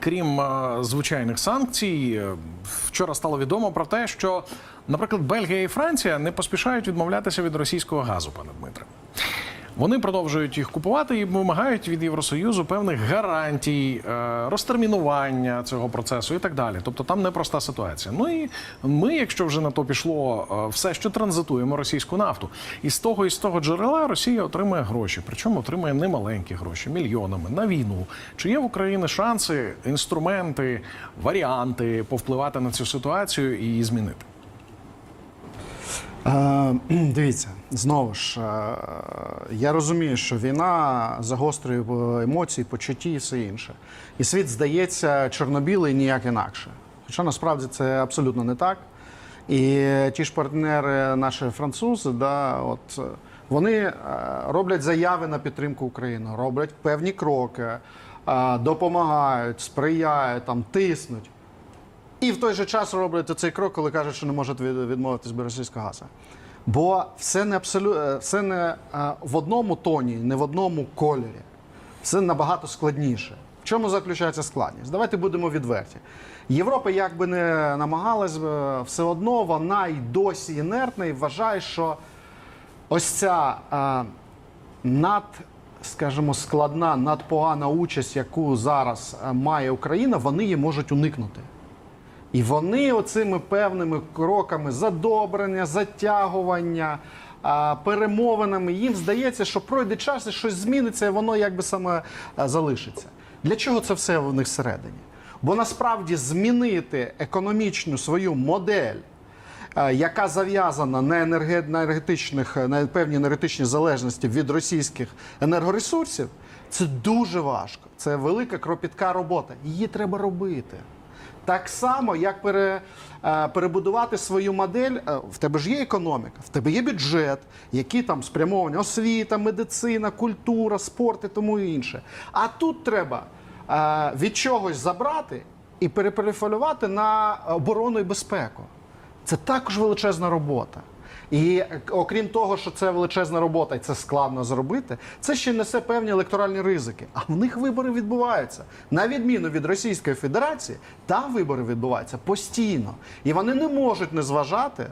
Крім е, звичайних санкцій, е, вчора стало відомо про те, що, наприклад, Бельгія і Франція не поспішають відмовлятися від російського газу, пане Дмитре. Вони продовжують їх купувати і вимагають від Євросоюзу певних гарантій, е, розтермінування цього процесу і так далі. Тобто там непроста ситуація. Ну і ми, якщо вже на то пішло, е, все ще транзитуємо російську нафту. І з того і з того джерела Росія отримує гроші, причому отримує немаленькі гроші, мільйонами на війну. Чи є в Україні шанси, інструменти, варіанти повпливати на цю ситуацію і її змінити? Е, Дивіться, знову ж, е, я розумію, що війна загострює е, емоції, почуття і все інше. І світ здається чорно-білий ніяк інакше. Хоча насправді це абсолютно не так. І ті ж партнери, наші французи, да, от, вони роблять заяви на підтримку України, роблять певні кроки, допомагають, сприяють, там, тиснуть. І в той же час роблять цей крок, коли кажуть, що не можуть відмовитись від російського газу. Бо все не абсолютно все не е, в одному тоні, не в одному кольорі. Все набагато складніше. В чому заключається складність? Давайте будемо відверті. Європа, як би не намагалась, все одно вона й досі інертна і вважає, що ось ця е, над, скажімо, складна, надпогана участь, яку зараз е, має Україна, вони її можуть уникнути. І вони оцими певними кроками задобрення, затягування, перемовинами, їм здається, що пройде час і щось зміниться, і воно якби саме залишиться. Для чого це все в них всередині? Бо насправді змінити економічну свою модель, яка зав'язана на, енергетичних на певній енергетичній залежності від російських енергоресурсів, це дуже важко. Це велика кропітка робота. Її треба робити. Так само, як пере, е, перебудувати свою модель, е, в тебе ж є економіка, в тебе є бюджет, які там спрямовані освіта, медицина, культура, спорт і тому інше. А тут треба е, від чогось забрати і переперефалювати на оборону і безпеку. Це також величезна робота. І окрім того, що це величезна робота і це складно зробити, це ще несе певні електоральні ризики. А в них вибори відбуваються. На відміну від Російської Федерації, там вибори відбуваються постійно. І вони не можуть не зважати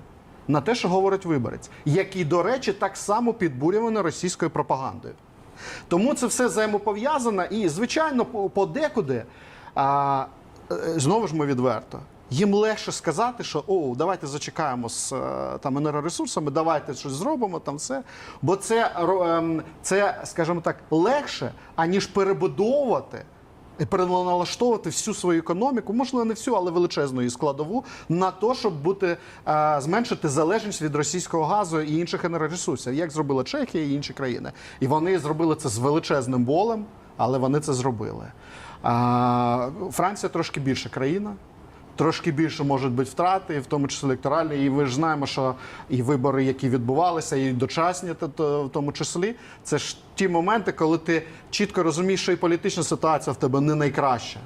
на те, що говорить виборець, який, до речі, так само підбурюваний російською пропагандою. Тому це все взаємопов'язано і, звичайно, подекуди, а, е, знову ж ми відверто. Їм легше сказати, що о, давайте зачекаємо з е, там енергоресурсами, давайте щось зробимо, там все. Бо це, ем, це, скажімо так, легше, аніж перебудовувати і переналаштовувати всю свою економіку, можливо, не всю, але величезну її складову, на те, щоб бути е, зменшити залежність від російського газу і інших енергоресурсів, як зробила Чехія і інші країни. І вони зробили це з величезним болем, але вони це зробили. Франція трошки більша країна. Трошки більше можуть бути втрати, в тому числі електоральні. І ви ж знаємо, що і вибори, які відбувалися, і дочасні, то- в тому числі, це ж ті моменти, коли ти чітко розумієш, що і політична ситуація в тебе не найкраща.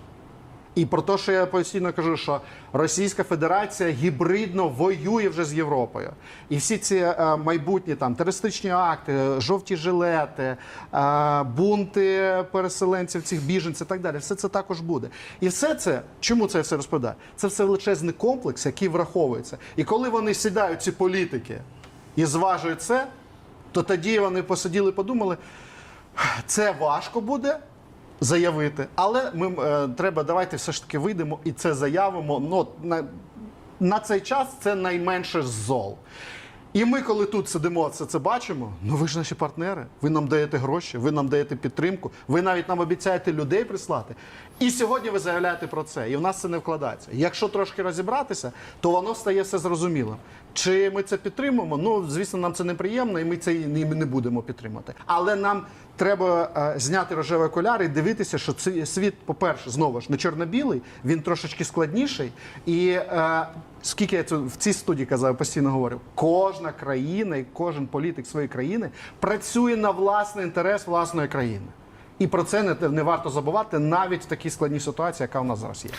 І про те, що я постійно кажу, що Російська Федерація гібридно воює вже з Європою. І всі ці е, майбутні там терористичні акти, жовті жилети, е, бунти переселенців, цих біженців і так далі, все це також буде. І все це, чому це я все розповідаю? Це все величезний комплекс, який враховується. І коли вони сідають, ці політики, і зважують це, то тоді вони посиділи, подумали, це важко буде заявити, але ми е, треба давайте все ж таки вийдемо і це заявимо. Ну на, на цей час це найменше зол. І ми, коли тут сидимо, це, це бачимо. Ну ви ж наші партнери. Ви нам даєте гроші, ви нам даєте підтримку, ви навіть нам обіцяєте людей прислати. І сьогодні ви заявляєте про це. І в нас це не вкладається. Якщо трошки розібратися, то воно стає все зрозуміло. Чи ми це підтримуємо? Ну, звісно, нам це неприємно, і ми це і не будемо підтримати. Але нам треба е, зняти рожеві окуляри і дивитися, що цей світ, по-перше, знову ж не чорно-білий, він трошечки складніший. І е, скільки я в цій студії казав, постійно говорив, кожна країна і кожен політик своєї країни працює на власний інтерес власної країни. І про це не, не варто забувати навіть в такій складній ситуації, яка у нас зараз є.